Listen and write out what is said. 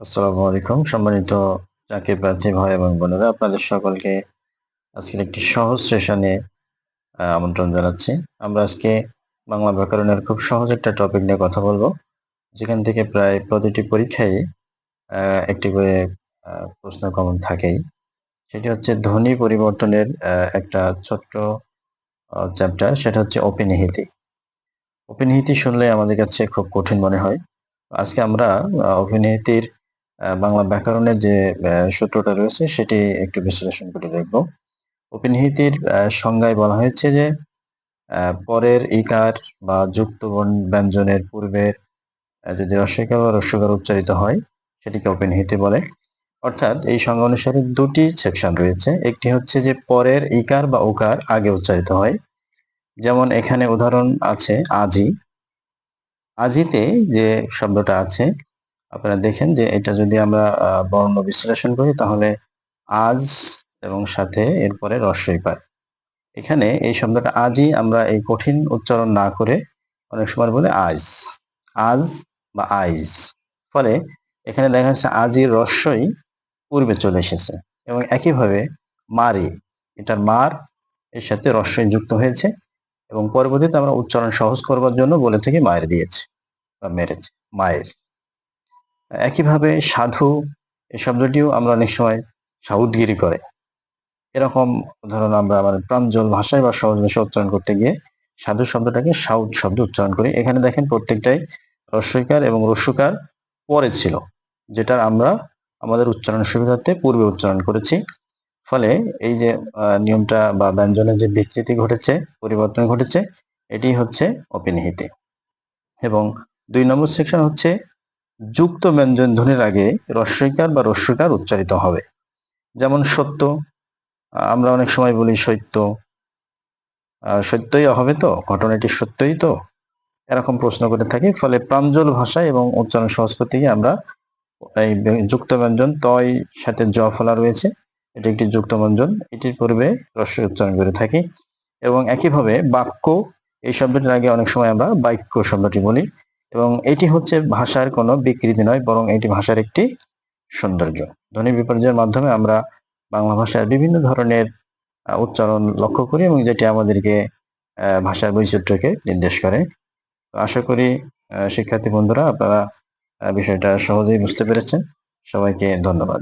আসসালামু আলাইকুম। সম্মানিত চাকরি প্রার্থী ভাই এবং বোনেরা আপনাদের সকলকে আজকের একটি সহজ সেশনে আমন্ত্রণ জানাচ্ছি। আমরা আজকে বাংলা ব্যাকরণের খুব সহজ একটা টপিক নিয়ে কথা বলব। যেখান থেকে প্রায় প্রতিটি পরীক্ষায় একটি করে প্রশ্ন কমন থাকেই। সেটি হচ্ছে ধ্বনি পরিবর্তনের একটা ছোট্ট চ্যাপ্টার সেটা হচ্ছে অপিনিহিতি অপিনিহিতি শুনলে আমাদের কাছে খুব কঠিন মনে হয়। আজকে আমরা আহ, বাংলা ব্যাকরণের যে সূত্রটা রয়েছে সেটি একটু বিশ্লেষণ করে দেখব। অপিনিহিতির আহ, সংজ্ঞায় বলা হয়েছে যে পরের ইকার বা যুক্ত ব্যঞ্জনের পূর্বের যদি রস্বইকার বা রস্যকার উচ্চারিত হয় সেটিকে অপিনিহিতি বলে। অর্থাৎ এই সংজ্ঞা অনুসারে দুটি সেকশন রয়েছে। একটি হচ্ছে যে পরের ইকার বা ওকার আগে উচ্চারিত হয়। যেমন এখানে উদাহরণ আছে আজি। আজিতে যে শব্দটা আছে আপনারা দেখেন যে এটা যদি আমরা বর্ণ বিশ্লেষণ করি, তাহলে আজ এবং সাথে এরপরে রস্বই পায়। এখানে এই শব্দটা আজই আমরা এই কঠিন উচ্চারণ না করে অনেক সময় বলে আজ আজ বা আইজ। ফলে এখানে দেখা যাচ্ছে আজই রস্বই পূর্বে চলে এসেছে এবং একইভাবে মারি, এটার মার এর সাথে রস্বই যুক্ত হয়েছে এবং পরবর্তীতে আমরা উচ্চারণ সহজ করবার জন্য বলে থেকে মায়ের দিয়েছে বা মেরেছে, মায়ের। একইভাবে সাধু এই শব্দটিও আমরা অনেক সময় সাউদগিরি করে। এরকম ধরুন আমরা মানে প্রাঞ্জল ভাষায় বা সহজ ভাষায় উচ্চারণ করতে গিয়ে সাধু শব্দটাকে সাউদ শব্দ উচ্চারণ করি। এখানে দেখেন প্রত্যেকটাই রস্বইকার এবং রস্যকার পরে ছিল যেটা আমরা আমাদের উচ্চারণ সুবিধার্থে পূর্বে উচ্চারণ করেছি। ফলে এই যে নিয়মটা বা ব্যঞ্জনের যে বিকৃতি ঘটেছে, পরিবর্তন ঘটেছে, এটি হচ্ছে অপিনিহিতি। এবং দুই নম্বর সেকশন হচ্ছে যুক্ত ব্যঞ্জন ধ্বনির আগে রস্বইকার বা রস্যকার উচ্চারিত হবে। যেমন সত্য আমরা অনেক সময় বলি সত্য। সত্যই হবে তো, ঘটনাটি সত্যই তো? এরকম প্রশ্ন করে থাকি। ফলে প্রাঞ্জল ভাষা এবং উচ্চারণ করতে আমরা এই যুক্ত ব্যঞ্জন, তয়, সাথে জ ফলা রয়েছে। এটি একটি যুক্ত ব্যঞ্জন। এটির পূর্বে রস্য উচ্চারণ করে থাকি। এবং একইভাবে বাক্য, এই শব্দটির আগে অনেক সময় আমরা বাক্য শব্দটি বলি। এবং এটি হচ্ছে ভাষার কোনো বিকৃতি নয়, বরং এটি ভাষার একটি সৌন্দর্য। ধ্বনি বিপর্যয়ের মাধ্যমে আমরা বাংলা ভাষার বিভিন্ন ধরনের উচ্চারণ লক্ষ্য করি এবং যেটি আমাদেরকে ভাষার বৈচিত্র্যকে নির্দেশ করে। তো আশা করি শিক্ষার্থী বন্ধুরা আপনারা বিষয়টা সহজেই বুঝতে পেরেছেন। সবাইকে ধন্যবাদ।